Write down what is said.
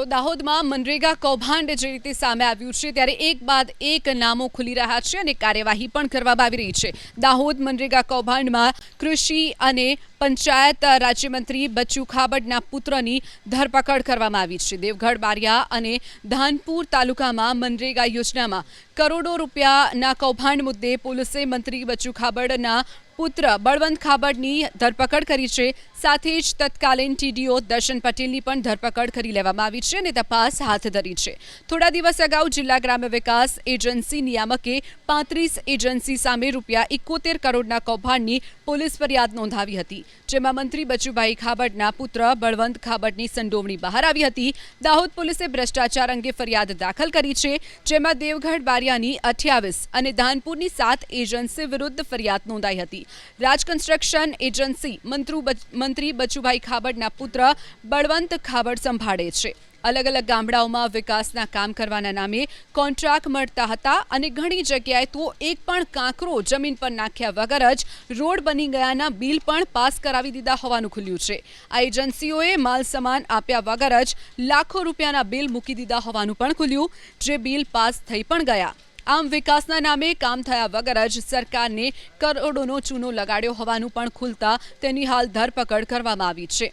તો દાહોદમાં મનરેગા કૌભાંડ જે રીતે સામે આવ્યું છે, ત્યારે એક બાદ એક નામો ખુલી રહ્યા છે અને કાર્યવાહી પણ કરવામાં આવી રહી છે. દાહોદ મનરેગા કૌભાંડમાં કૃષિ અને પંચાયત રાજ્યમંત્રી બચ્ચુ ખાબડના પુત્રની ધરપકડ કરવામાં આવી છે. દેવગઢ બારિયા અને ધાનપુર તાલુકામાં મનરેગા યોજનામાં કરોડો રૂપિયાના કૌભાંડ મુદ્દે પોલીસે મંત્રી બચ્ચુ ખાબડના પુત્ર બળવંત ખાબડની ધરપકડ કરી છે. સાથે જ તત્કાલીન ટીડીઓ દર્શન પટેલની પણ ધરપકડ કરી લેવામાં આવી છે અને તપાસ હાથ ધરી છે. થોડા દિવસ અગાઉ જિલ્લા ગ્રામ્ય વિકાસ એજન્સી નિયામકે પાંત્રીસ એજન્સી સામે રૂપિયા એકોતેર કરોડના કૌભાંડની પોલીસ ફરિયાદ નોંધાવી હતી. જેમાં મંત્રી બચુભાઈ ખાબડના પુત્ર બળવંત ખાબડની સંડોવણી બહાર આવી હતી. દાહોદ પોલીસે ભ્રષ્ટાચાર અંગે ફરિયાદ દાખલ કરી છે, જેમાં દેવગઢ બારિયાની અઠ્યાવીસ અને ધાનપુરની સાત એજન્સી વિરુદ્ધ ફરિયાદ નોંધાઈ હતી. રાજ કન્સ્ટ્રક્શન એજન્સી મંત્રી બચુભાઈ ખાબડના પુત્ર બળવંત ખાબડ સંભાળે છે. અલગ અલગ ગામડાઓમાં વિકાસના કામ કરવાના નામે કોન્ટ્રાક્ટ મળતા હતા અને ઘણી જગ્યાએ તો એક પણ કાંકરો જમીન પર નાખ્યા વગર જ રોડ બની ગયાના બિલ પણ પાસ કરાવી દીધા હોવાનું ખુલ્યું છે. આ એજન્સીઓએ માલ સામાન આપ્યા વગર જ લાખો રૂપિયાના બિલ મૂકી દીધા હોવાનું પણ ખુલ્યું, જે બિલ પાસ થઈ પણ ગયા. આમ વિકાસના નામે કામ થયા વગર જ સરકારને કરોડોનો ચૂનો લગાડ્યો હોવાનું પણ ખુલતા તેની હાલ ધરપકડ કરવામાં આવી છે.